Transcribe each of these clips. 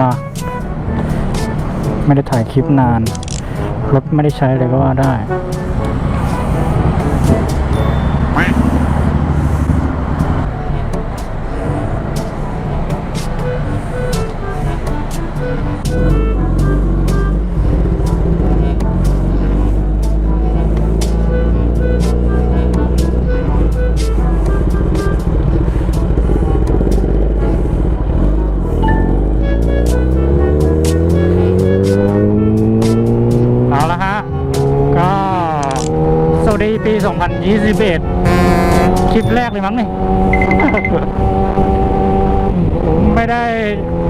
มาไม่ได้ถ่ายคลิปนาน รถไม่ได้ใช้เลยก็ว่าได้ 2021คลิปแรกเลยมั้งนี่ ไม่ได้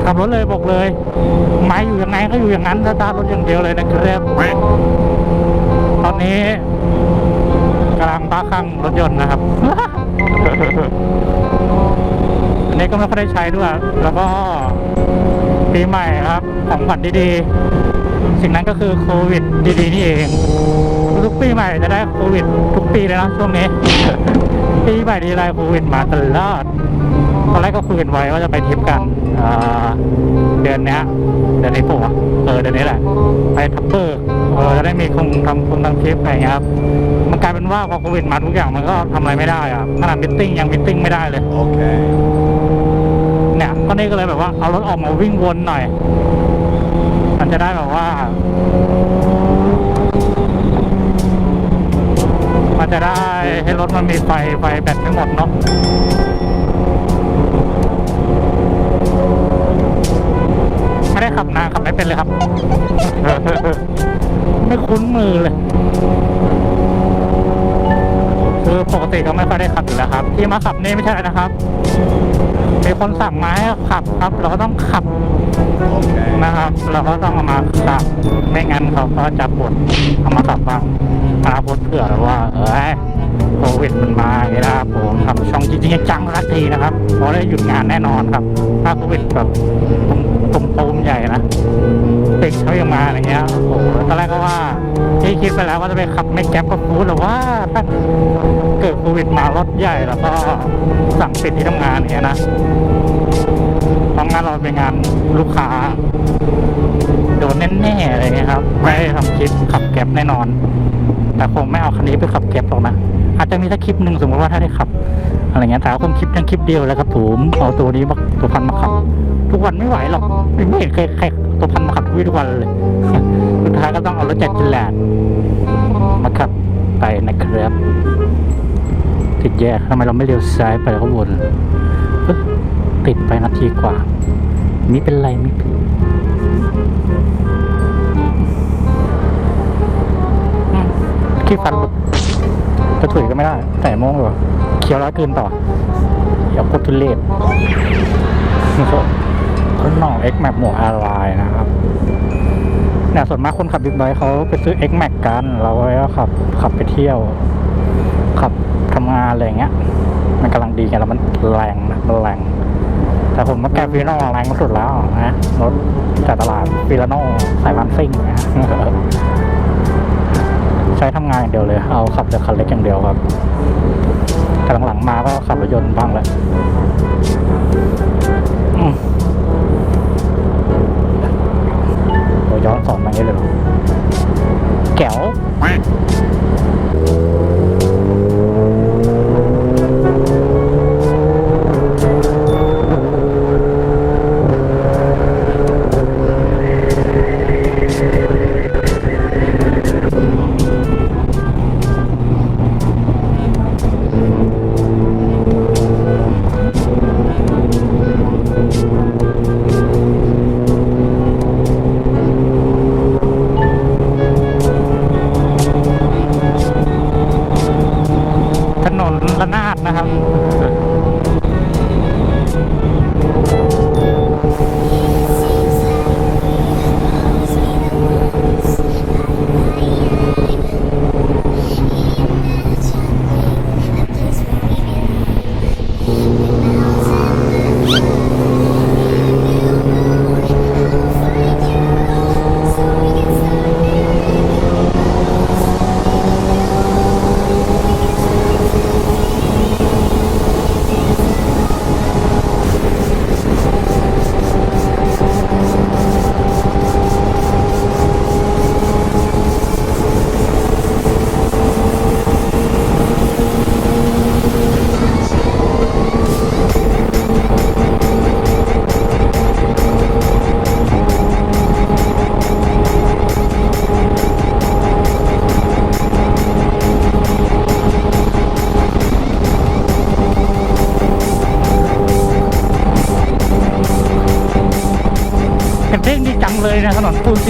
ขับรถเลยบอกเลย ไม้อยู่ยังไงก็อยู่อย่างนั้นสตาร์ทรถอย่างเดียวเลยนะครับ ตอนนี้กำลังบ้าคลั่งรถยนต์นะครับ อันนี้ก็ไม่ค่อยได้ใช้ด้วย แล้วก็ปีใหม่ครับของขวัญดีๆ สิ่งนั้นก็คือโควิดดีๆ นี่เอง ทุกปีใหม่จะได้โควิด ทุกปีเลยนะช่วงนี้ ปีใหม่ทีไรโควิดมาตลอดตอนแรกก็คุยกันไว้ว่าจะไปทริปกันอ่าเดือนเนี้ยเดือนนี้ปะวะเออเดือนนี้แหละ ไปทัพเปอร์เออจะได้มีคงทำคงทำทริปอะไรเงี้ยครับมันกลายเป็นว่าพอโควิดมาทุกอย่างมันก็ทำอะไรไม่ได้อะขนาดมิทติ้งยังมิทติ้งไม่ได้เลย Okay. เนี่ยก็นี่ก็เลยแบบว่าเอารถออกมาวิ่งวนหน่อย มันจะได้แบบว่า มัน จะได้ให้รถมันมีไฟไฟแบตทั้งหมดเนาะไม่ได้ขับนานขับไม่เป็นเลยครับ ไม่คุ้นมือเลย คือปกติก็ไม่ค่อยได้ขับอยู่แล้วครับ ที่มาขับนี่ไม่ใช่นะครับ มีคนสั่งมาให้ขับครับ เราก็ต้องขับ Okay. นะครับ เราก็ต้องเอามาขับ ไม่งั้นเขาก็จะปวดเอามาขับบ้างอนาคตเผื่อว่า เออโควิดมันมาอย่างนี้นะครับผมทำช่องจริงจังรักทีนะครับเพราะได้หยุดงานแน่นอนครับ ถ้าโควิดแบบ ตุ่มใหญ่นะปิดเขายังมาอย่างเงี้ยโอ้โหตอนแรกก็ว่าที่คิดไปแล้วว่าจะไปขับไม่แก๊ปก็ฟูดหรือว่าเกิดโควิดมารถใหญ่แล้วก็สั่งปิดที่ทำงานอย่างเงี้ยนะเพราะงานเราเป็นงานลูกค้า โดนแน่ๆอะไรเงี้ยครับไม่ได้ทำคลิปขับแก๊ปแน่นอน แต่คงไม่เอาคันนี้ไปขับแก๊ปหรอกนะอาจจะมีสักคลิปหนึ่งสมมติว่าถ้าได้ขับ อะไรเงี้ยแต่ว่าคงคลิปทั้งคลิปเดียวแล้วครับผมเอาตัวนี้มาตัวพันมาขับ ทุกวันไม่ไหวหรอกไม่เห็นใครใครตัวพันมาขับทุกวี่ทุกวันเลยสุดท้ายก็ต้องเอารถจากจินแลนด์มาขับไปนะครับติดแยกทำไมเราไม่เลี้ยวซ้ายไปแล้วก็วนเอ๊ะติดไปนาทีกว่าไม่เป็นไรไม่เป็นขี้ฟันหลุดจะถุยก็ไม่ได้แต่โมงเลย เคี้ยวแล้วกลืนต่อเดี๋ยวโคตรทุเรศคนหน่อง X Max หมวกอ l ไลน์นะครับเนี่ยส่วนมากคนขับบิ๊กไบค์เขาไปซื้อ X Max กันเราก็ขับขับไปเที่ยว ขับทำงานอะไรเงี้ย มันกำลังดีไงแล้วมันแรงนะมันแรง แต่ผมว่าแกฟิโน่แรงสุดแล้วนะรถจากตลาดฟิลโน่สายพันซิ่งนะใช้ทำงานอย่างเดียวเลย เอาขับแต่คันเล็กอย่างเดียวครับ แต่หลังๆมาก็ขับรถยนต์บ้างแล้ว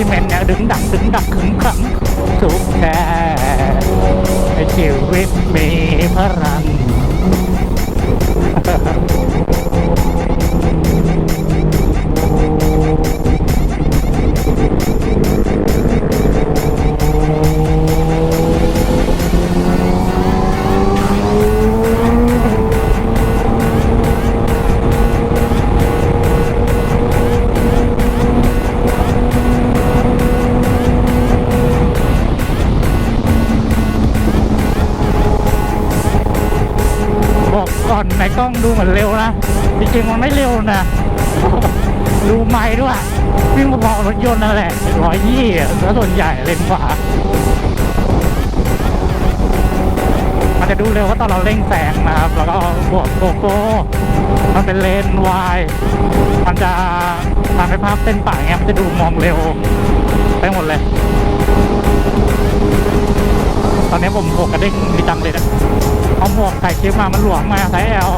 ที่แมนต์เนี่ยดึงดักดึงดักขึงขังทุกแค่ให้ชีวิตมีพลัง จริงๆมันไม่เร็วนะดูไม่ด้วยวิ่งพอรถยนต์นั่นแหละร้อยยี่แล้วส่วนใหญ่เลนขวามันจะดูเร็วว่าตอนเราเร่งแซงนะครับ แล้วก็บวกโกโก้มันเป็นเลนวายมันจะทำให้ภาพเส้นป่าเงี้ยมันจะดูมองเร็วไปหมดเลย ตอนนี้ผมหกกระเด้งมีจังเลยนะเอาหมวกใส่คลิปมามันหลวมมาไซส์ L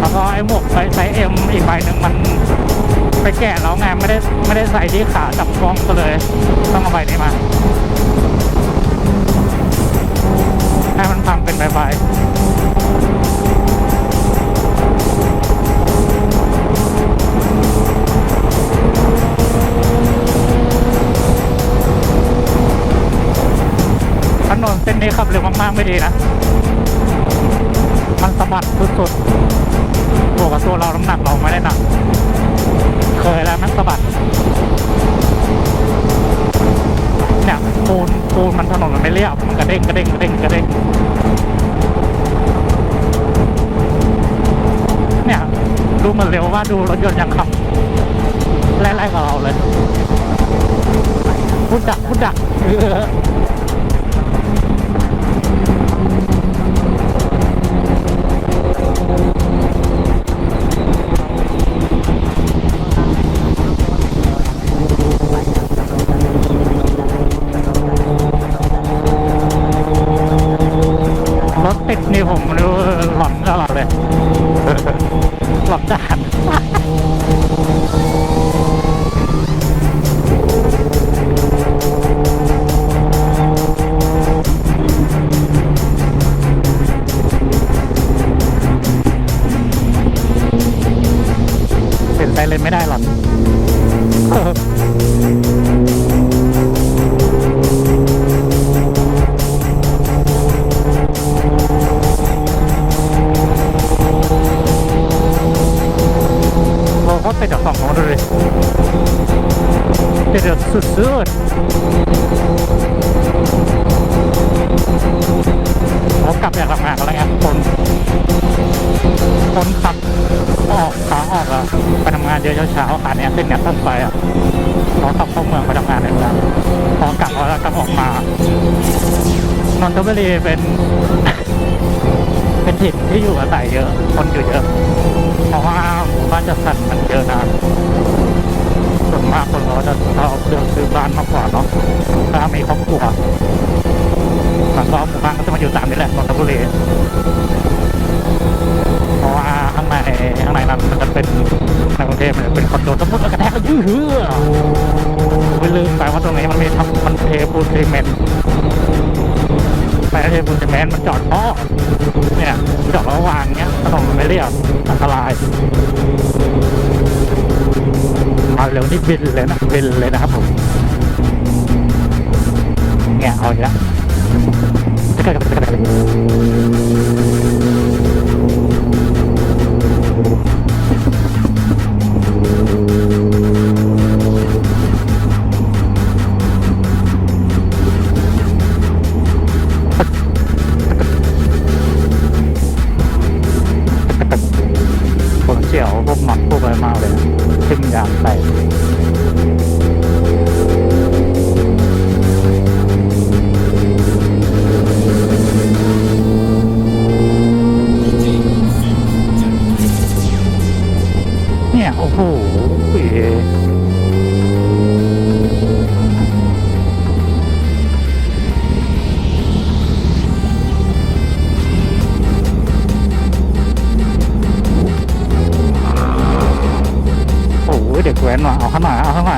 แล้วก็ไอ้หมวกไซส์ไซส์ M อีกใบหนึ่งมันไปแกะแล้วไงไม่ได้ไม่ได้ใส่ที่ขาจับกล้องก็เลย ต้องเอาใบนี้มาให้มันพังเป็นใบใบถนนเส้นนี้ขับเร็วมากๆไม่ดีนะ มันสะบัดสุดๆ บวกกับตัวเราน้ำหนักเราไม่ได้หนัก เคยแล้วมันสะบัดเนี่ยปูนปูนมันถนนมันไม่เรียบมันกระเด้งกระเด้งกระเด้งกระเด้งเนี่ยดูเหมือนเร็วว่าดูรถยนต์ยังขับไล่ๆกับเราเลยพุดดักพุดดัก สุดๆเขากลับจากทำงานแล้วไงคนคนขับออกขาออกอะไปทำงานเยอะเช้าๆขาเนี้ยเส้นเนี้ยต้นไปอะเขาขับเข้าเมืองไปทำงานในเมืองพอกลับแล้วกลับออกมานนทบุรีเป็น เป็นถิ่นที่อยู่อาศัยเยอะ คนอยู่เยอะ เพราะว่าบ้านจัดสรรมันเยอะนะ มากคนเขาจะชอบเลือกซื้อบ้านมากกว่าเนาะถ้ามีครอบครัวแล้วก็หมู่บ้านก็จะมาอยู่ตามนี้แหละนนทบุรีเพราะว่าข้างในข้างในนั้นมันจะเป็นในกรุงเทพมันจะเป็นคอนโดสมมติกระแทกยื้อเหือไม่ลืมไปว่าตรงนี้มันมีทำมันเทปูนซีเมนต์แต่เทปูนซีเมนต์มันจอดท่อเนี่ยจอดระหว่างเนี้ยถนนมันไม่เรียบอันตราย มาเร็วนี่บินเลยนะบินเลยนะครับผมเนี่ยเอาอีกแล้ว โอ้โหเด็กแว้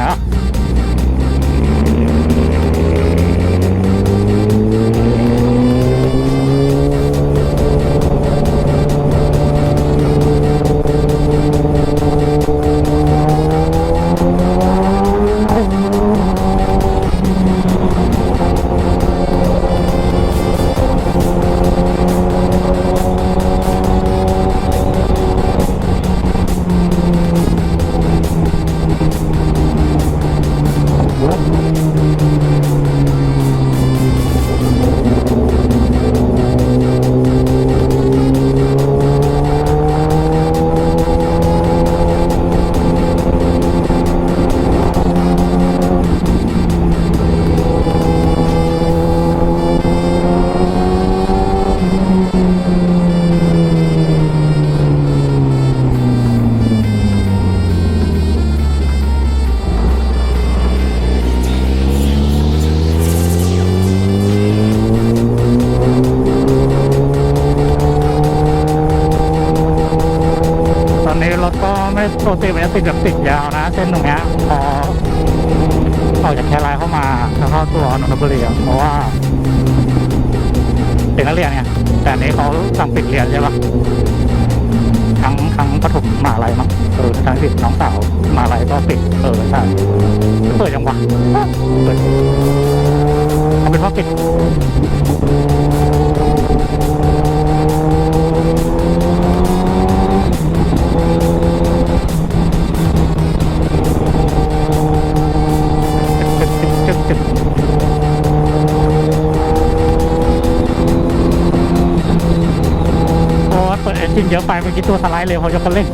ติมันจะติดแบบติดยาวนะ เส้นตรงเนี้ยพอออกจากแครายเข้ามาแล้วเข้าตัวนนทบุรีเพราะว่าเป็นนักเรียนไงแต่นี้เขาสั่งปิดเรียนใช่ปะทั้งทั้งประถมมหาลัยมั้งเออทั้งสิบน้องสาวมหาลัยก็ปิดเออใช่เปิดยังวะเปิดเอาเป็นว่าปิด อ้เปิดเอนเยอะไปเมื่อกี้ตัวสไลด์เลยพอจะคันเร่ง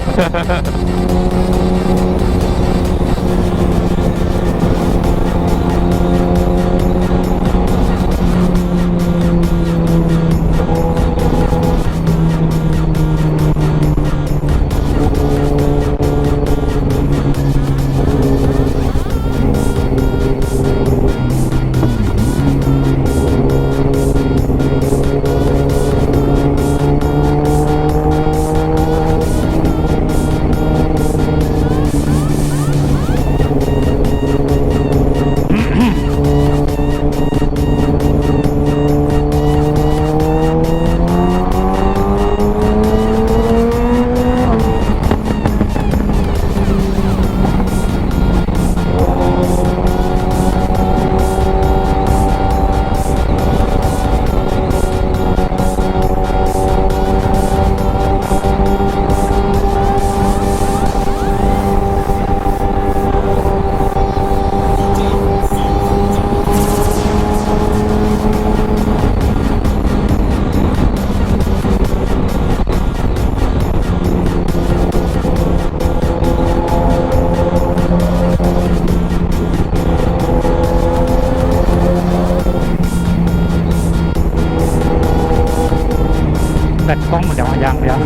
แบตกล้องมันจะมายังเดียว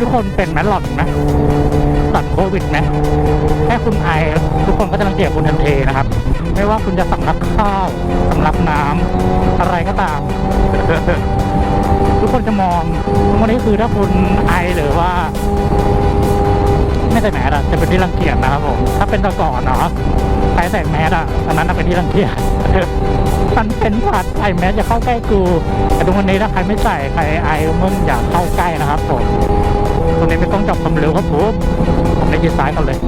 ทุกคนเป็นไหมหลอดไหมหลอดโควิดไหมแค่คุณไอทุกคนก็จะรังเกียจคุณทันทีนะครับ ไม่ว่าคุณจะสำลักข้าวสำลักน้ำอะไรก็ตาม ทุกคนจะมองทุกวันนี้คือถ้าคุณไอหรือว่า ไม่ใส่แมสอะจะเป็นที่รังเกียจนะครับผมถ้าเป็นตะก่อนเนาะใครใส่แมสอะอันนั้นเป็นที่รังเกียจมันเป็นผัดใส่แมสจะเข้าใกล้กูแต่ทุกวันนี้ถ้าใครไม่ใส่ใครไอมึงอย่าเข้าใกล้นะครับผม ตรงนี้ไม่ต้องจับความเร็วครับผมผมได้ยินซ้ายก่อนเลย